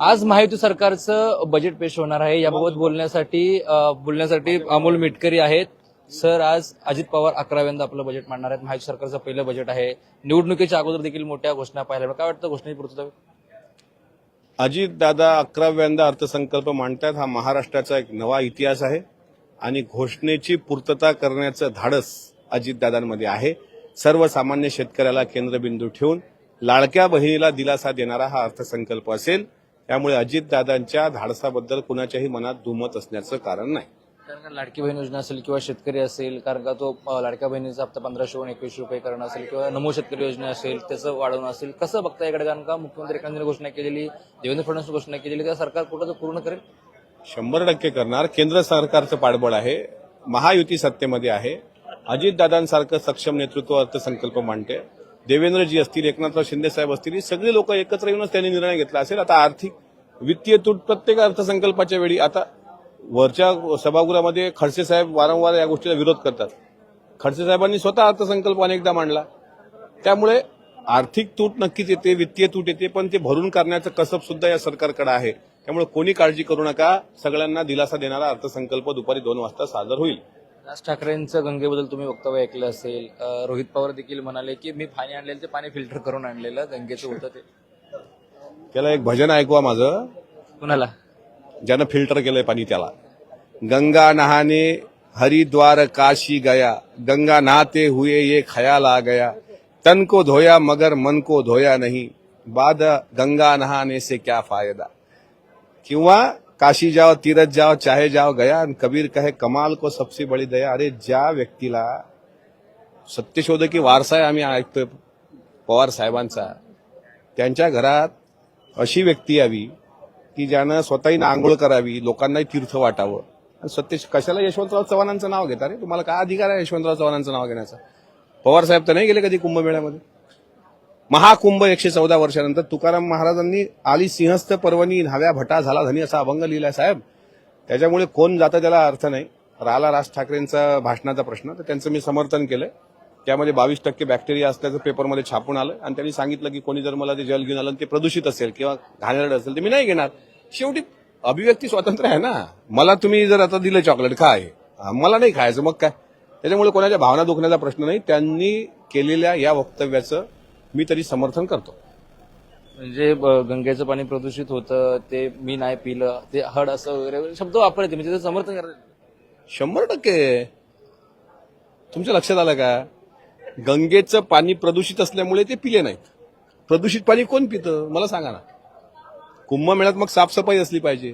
आज महायुती सरकारचं बजेट पेश होणार आहे. याबाबत बोलण्यासाठी बोलण्यासाठी अमोल मिटकरी आहेत. सर आज अजित पवार अकराव्यांदा आपलं बजेट मांडणार आहेत. महायुती सरकारचं पहिलं बजेट आहे. निवडणुकीच्या अगोदर देखील मोठ्या घोषणा पाहायला काय वाटतं? घोषणेची पूर्तता अजित दादा अकराव्यांदा अर्थसंकल्प मांडतात हा महाराष्ट्राचा एक नवा इतिहास आहे. आणि घोषणेची पूर्तता करण्याचं धाडस अजितदादांमध्ये आहे. सर्वसामान्य शेतकऱ्याला केंद्रबिंदू ठेवून लाडक्या बहिणीला दिलासा देणारा हा अर्थसंकल्प असेल. त्यामुळे अजितदादांच्या धाडसाबद्दल कुणाच्याही मनात दुमत असण्याचं कारण नाही. कारण का लाडकी बहीण योजना असेल किंवा शेतकरी असेल कारण का तो अ, लाडक्या बहिणीचा हप्ता पंधराशे वरून एकवीसशे रुपये करणं असेल किंवा नमो शेतकरी योजना असेल त्याचं वाढवणं असेल कसं बघता इकडे कारण का मुख्यमंत्री एकनाथजींनी घोषणा केलेली देवेंद्र फडणवीस घोषणा केलेली त्या सरकार कुठं ते पूर्ण करेल? शंभर टक्के करणार. केंद्र सरकारचं पाठबळ आहे. महायुती सत्तेमध्ये आहे. अजितदादांसारखं सक्षम नेतृत्व अर्थसंकल्प मांडते. देवेंद्रजी असतील एकनाथराव शिंदे साहेब असतील ही सगळी लोक एकत्र येऊनच त्यांनी निर्णय घेतला असेल. आता आर्थिक वित्तीय तूट प्रत्येक अर्थसंकल्पाच्या वेळी आता वरच्या सभागृहामध्ये खडसे साहेब वारंवार या गोष्टीला विरोध करतात. खडसे साहेबांनी स्वतः अर्थसंकल्प अनेकदा मांडला. त्यामुळे आर्थिक तूट नक्कीच येते वित्तीय तूट येते पण ते भरून करण्याचं कसब सुद्धा या सरकारकडे आहे. त्यामुळे कोणी काळजी करू नका. सगळ्यांना दिलासा देणारा अर्थसंकल्प दुपारी दोन वाजता सादर होईल. राज ठाकरेंचं गंगेबद्दल तुम्ही वक्तव्य ऐकलं असेल रोहित पवार देखील म्हणाले की मी पाणी आणलेलं ते पाणी फिल्टर करून आणलेलं गंगेचं होतं ते. त्याला एक भजन ऐकवा माझं. कुणाला? ज्यानं फिल्टर केलंय पाणी त्याला. गंगा नहाने हरिद्वार काशी गया गंगा नहाते हुए ये ख्याल आ गया. तन को धोया मगर मन को धोया नहीं बाद गंगा नहाने से क्या फायदा? किंवा काशी जाओ तीरथ जाओ चाहे जाओ गया। आणि कबीर कहे कमाल को सबसे बड़ी दया। अरे ज्या व्यक्तीला सत्यशोधकी वारसा आहे आम्ही ऐकतोय पवार साहेबांचा त्यांच्या घरात अशी व्यक्ती यावी की ज्यानं स्वतःही आंघोळ करावी लोकांनाही तीर्थ वाटावं. आणि सत्य कशाला यशवंतराव चव्हाणांचं नाव घेता रे? तुम्हाला काय अधिकार आहे यशवंतराव चव्हाणांचं नाव घेण्याचा? पवार साहेब तर नाही गेले कधी कुंभमेळ्यामध्ये? महाकुंभ एकशे चौदा वर्षानंतर तुकाराम महाराजांनी आली सिंहस्थ पर्वणी न्हाव्या भटा झाला धनी असा अभंग लिहिला साहेब. त्याच्यामुळे कोण जातं त्याला अर्थ नाही. राहिला राज ठाकरेंचा भाषणाचा प्रश्न तर त्यांचं मी समर्थन केलंय. त्यामध्ये बावीस टक्के बॅक्टेरिया असल्याचं पेपरमध्ये छापून आलं आणि त्यांनी सांगितलं की कोणी जर मला ते जल घेऊन आलं ते प्रदूषित असेल किंवा घाणेरड असेल ते मी नाही घेणार. शेवटी अभिव्यक्ती स्वातंत्र्य आहे ना. मला तुम्ही जर आता दिलं चॉकलेट काय आहे मला नाही खायचं मग काय? त्याच्यामुळे कोणाच्या भावना दुखण्याचा प्रश्न नाही. त्यांनी केलेल्या या वक्तव्याचं मी तरी समर्थन करतो. म्हणजे गंगेचं पाणी प्रदूषित होतं ते मी नाही पिलं ते हड असं वगैरे शब्द वापरते म्हणजे समर्थन करते शंभर टक्के. तुमच्या लक्षात आलं का? गंगेचं पाणी प्रदूषित असल्यामुळे ते पिले नाहीत. प्रदूषित पाणी कोण पितं? मला सांगा ना. कुंभमेळ्यात मग साफसफाई असली पाहिजे.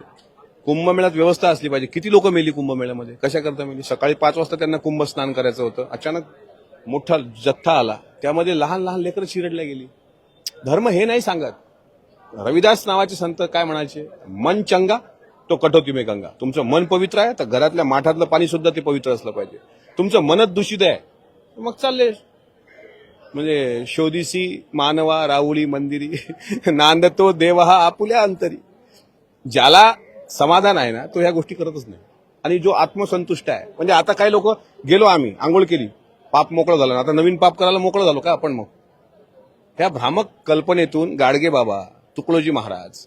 कुंभमेळ्यात व्यवस्था असली पाहिजे. किती लोक मेली कुंभमेळ्यामध्ये? कशा करता मेली? सकाळी पाच वाजता त्यांना कुंभ स्नान करायचं होतं. अचानक मोठा जथ्था आला. त्यामध्ये लहान लहान लेकरं चिरडल्या गेली. धर्म हे नाही सांगत. रविदास नावाचे संत काय म्हणायचे? मन चंगा तो कटोती मे गंगा. तुमचं मन पवित्र आहे तर घरातल्या माठातलं पाणी सुद्धा ते पवित्र असलं पाहिजे. तुमचं मनच दूषित आहे. मग चालले. म्हणजे शोधीसी मानवा राऊळी मंदिरी नांदतो देव हा आपुल्या अंतरी. ज्याला समाधान आहे ना तो ह्या गोष्टी करतच नाही. आणि जो आत्मसंतुष्ट आहे. म्हणजे आता काही लोक गेलो आम्ही आंघोळ केली. पाप मोकळं झालं. आता नवीन पाप करायला मोकळं झालो का आपण मग? त्या भ्रामक कल्पनेतून गाडगे बाबा तुकडोजी महाराज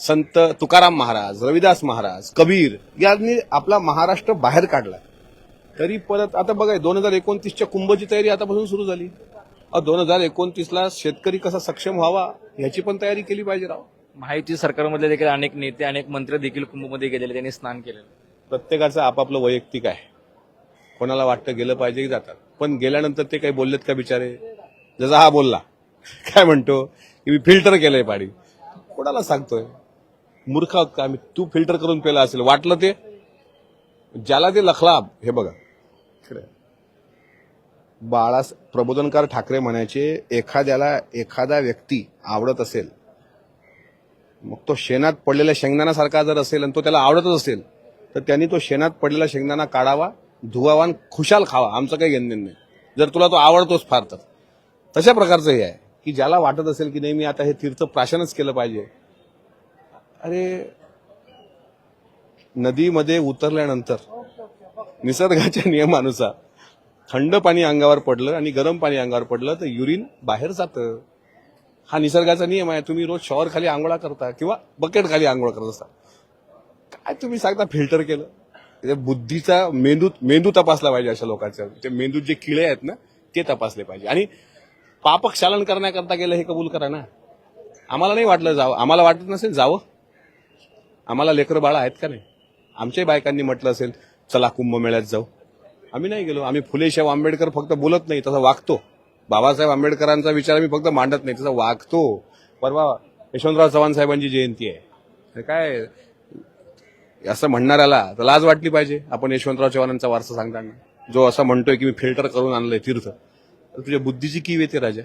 संत तुकाराम महाराज रविदास महाराज कबीर यांनी आपला महाराष्ट्र बाहेर काढला. तरी परत आता बघा दोन हजार एकोणतीसच्या कुंभची तयारी आतापासून सुरू झाली. दोन हजार एकोणतीसला शेतकरी कसा सक्षम व्हावा ह्याची पण तयारी केली पाहिजे राव. महायुती सरकारमधले देखील अनेक नेते अनेक मंत्री देखील कुंभमध्ये गेलेले त्यांनी स्नान केलेलं. प्रत्येकाचं आपापलं वैयक्तिक आहे. कोणाला वाटतं गेलं पाहिजे की जातात. पण गेल्यानंतर ते काही बोललेत का बिचारे? जसा हा बोलला. काय म्हणतो? की मी फिल्टर केलंय पाणी कोणाला सांगतोय? मूर्ख आहोत का? आम्ही तू फिल्टर करून पेला असेल. वाटलं ते? ज्याला ते लखलाब हे बघा. बाळा प्रबोधनकार ठाकरे म्हणायचे एखाद्याला एखादा व्यक्ती आवडत असेल मग तो शेणात पडलेल्या शेंगदाणासारखा जर असेल आणि तो त्याला आवडतच असेल तर त्यांनी तो शेणात पडलेला शेंगदाणा काढावा धुवावान खुशाल खावा आमचं काही घेणं नाही. जर तुला तो आवडतोच फार तर. तशा प्रकारचं हे आहे. की ज्याला वाटत असेल की नाही मी आता हे तीर्थ प्राशनच केलं पाहिजे. अरे नदीमध्ये उतरल्यानंतर निसर्गाच्या नियमानुसार थंड पाणी अंगावर पडलं आणि गरम पाणी अंगावर पडलं तर युरिन बाहेर जातं. हा निसर्गाचा नियम आहे. तुम्ही रोज शॉवर खाली आंघोळा करता किंवा बकेट खाली आंघोळ करत असता. काय तुम्ही सांगता फिल्टर केलं? बुद्धीचा मेंदू मेंदू तपासला पाहिजे अशा लोकांचा. ते मेंदूत जे किळे आहेत ना ते तपासले पाहिजे. आणि पापक्षालन करण्याकरता गेलं हे कबूल करा ना. आम्हाला नाही वाटलं जावं. आम्हाला वाटत नसेल जावं. आम्हाला लेकरं बाळा आहेत का नाही? आमच्याही बायकांनी म्हटलं असेल चला कुंभमेळ्यात जाऊ. आम्ही नाही गेलो. आम्ही फुलेशाह आंबेडकर फक्त बोलत नाही तसा वागतो. बाबासाहेब आंबेडकरांचा विचार आम्ही फक्त मांडत नाही तसा वागतो. परवा यशवंतराव चव्हाण साहेबांची जयंती आहे. काय असं म्हणणाऱ्याला तर लाज वाटली पाहिजे. आपण यशवंतराव चव्हाणांचा वारसा सांगताना. जो असं म्हणतोय की मी फिल्टर करून आणलंय तीर्थ. तर तुझ्या बुद्धीची की येते राजा.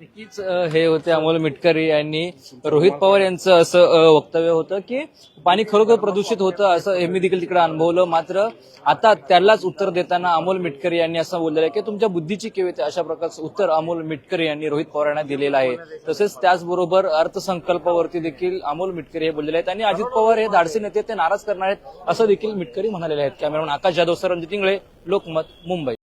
नक्कीच हे होते अमोल मिटकरी यांनी रोहित पवार यांचं असं वक्तव्य होतं की पाणी खरोखर प्रदूषित होतं असं हे मी देखील तिकडे अनुभवलं. मात्र आता त्यालाच उत्तर देताना अमोल मिटकरी यांनी असं बोललेलं आहे की तुमच्या बुद्धीची केव येते अशा प्रकारचं उत्तर अमोल मिटकरी यांनी रोहित पवार यांना दिलेलं आहे. तसेच त्याचबरोबर अर्थसंकल्पावरती देखील अमोल मिटकरी हे बोललेले आहेत आणि अजित पवार हे धाडसी नेते ते नाराज करणार आहेत असं देखील मिटकरी म्हणालेले आहेत. Cameraman Aakash Jadhav sir Ranjit Ingle Lokmat Mumbai.